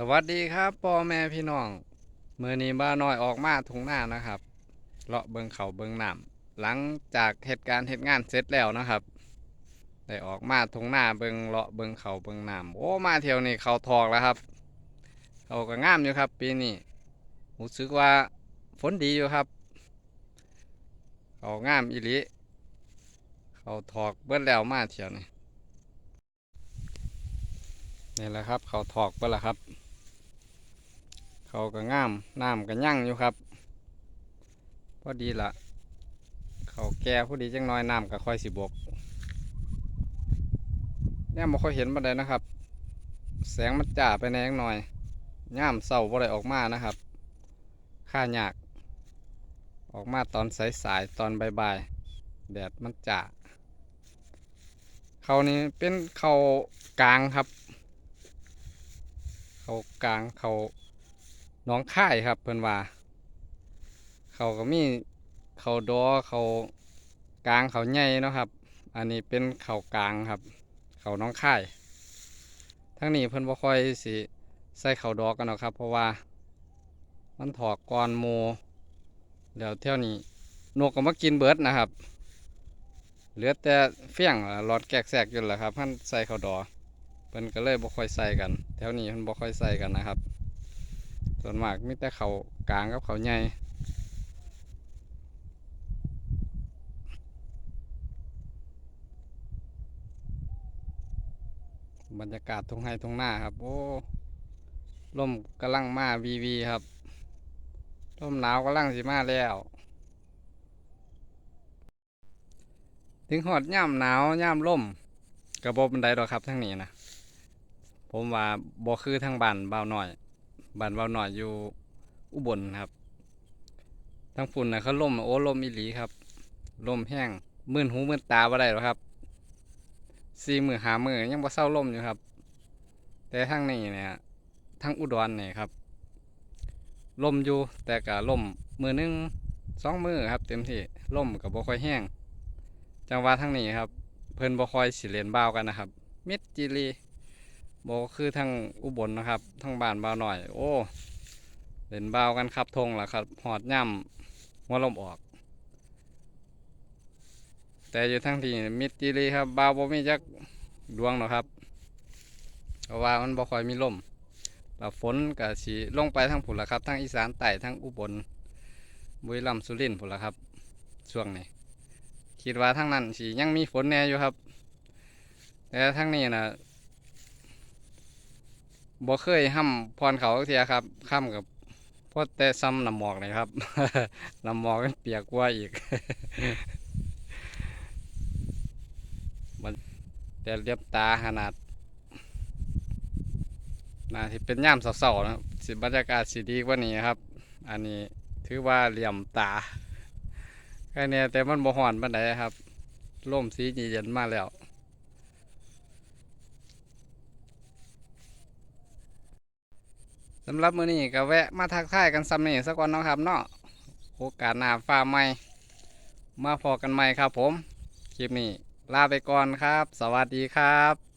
สวัสดีครับพ่อแม่พี่น้องเมื่อนี้บ้าน้อยออกมาทุ่งนานะครับเลาะเบิงเขาเบิงน้ำหลังจากเหตุการณ์เหตุงานเสร็จแล้วนะครับได้ออกมาทุ่งนาเบิงเลาะเบิงเขาเบิงน้ำโอ้มาเที่ยวนี้เขาทอกแล้วครับ เขาก็งามอยู่ครับปีนี้รู้สึกว่าฝนดีอยู่ครับ เขางามอีลีเขาทอกเบิ้แล้วมาเที่ยวนี้นี่แหละครับ เขาทอกเบิ้ละครับ เขาก็งามน้ำก็ยั่งอยู่ครับ พอดีละเขาแก่พอดีจังน้อยน้ำก็ค่อยสิบกเนี่ยบ่ค่อยเห็นบันไดนะครับ แสงมันจ้าไปแนงหน่อยย่ามเศร้าบ่ได้ออกมานะครับ ค่ายาก ออกมาตอนสายๆตอนบ่ายๆแดดมันจ้าเขานี่เป็นเขากลางครับ เขากลางเขา น้องค่ายครับเพิ่นว่า เขาก็มีเขาดอเขากลางเขาใหญ่เนาะครับ อันนี้เป็นเขากลางครับ เขาน้องค่ายทั้งนี้เพิ่นบ่ค่อยสิใส่เขาดอกันหรอกครับ เพราะว่า มันถอกก่อนโมแล้วเที่ยวนี้นกก็มากินเบิดนะครับเหลือแต่เฟี้ยงหลอดแกกแสกอยู่แหละครับท่านใส่เขาดอเพิ่นก็เลยบ่ค่อยใส่กัน แถวนี้เพิ่นบ่ค่อยใส่กันนะครับ ส่วนมากมีแต่เขากลางกับเขาใหญ่บรรยากาศทุ่งไร่ทุ่งนาครับ โอ้ลมกำลังมาวีวีครับลมหนาวกำลังสิมาแล้ว ถึงหอดย่ำหนาวย่ำลมกระบบบันไดดอกครับทั้งนี้นะผมว่าบ่คือทางบ้านเบาหน่อย บ้านเบาวหน่อยอยู่อุบลครับทางฝุ่นนะเขาล่มโอ้ล่มอีหลีครับล่มแห้งมื่นหูมื่นตาบ่ได้หรอกครับสี่มือหามือยังบ่เศร้าล่มอยู่ครับ แต่ทางนี้เนี่ยทางอุดรเนี่ยครับล่มอยู่แต่ก็ล่มมือหนึงสองมือครับ เต็มที่ล่มกับบ่ค่อยแห้ง จังหวะทางนี้ครับ เพิ่นบ่ค่อยสิเล่นบ้าวกันนะครับ มิดจิ รีบคือทางอุบลนะครับทางบ้านบ่าวหน่อย โอ้เล่นบ่าวกันครับทงล่ะครับหอดย่ำหัวลมออก แต่อยู่ทางที่มิดจิรีครับบ่าวบ่มีจักดวงหรอกครับเพราะว่ามันบ่ค่อยมีลมแล้วฝนก็สิลงไปทางผุนละครับทางอีสานใต้ทางอุบลบุรีรัมย์สุรินทร์ผุนละครับ ช่วงนี้คิดว่าทางนั้นสิยังมีฝนแน่อยู่ครับ แต่ทางนี้นะ บ่เคยห้ำพรเขาเทียครับข้ามกับพอแต่ซ้ำน้ำหมอกเลยครับน้ำหมอกเปียกกว่าอีกมันแต่เรียบตาขนาดน่าที่เป็นย่ามเศร้าๆนะครับสิบรรยากาศสีดีกว่านี้ครับ อันนี้ถือว่าเหลี่ยมตาแค่นี้แต่มันบ่ฮ้อนปานใดครับร่มสีเย็นมาแล้ว สำหรับมื้อนี้ก็แวะมาทักทายกันซ้ำนี่สักก่อนเนาะครับเนาะโอกาสหน้าฟ้าใหม่ มาพอกันใหม่ครับผม คลิปนี้ลาไปก่อนครับ สวัสดีครับ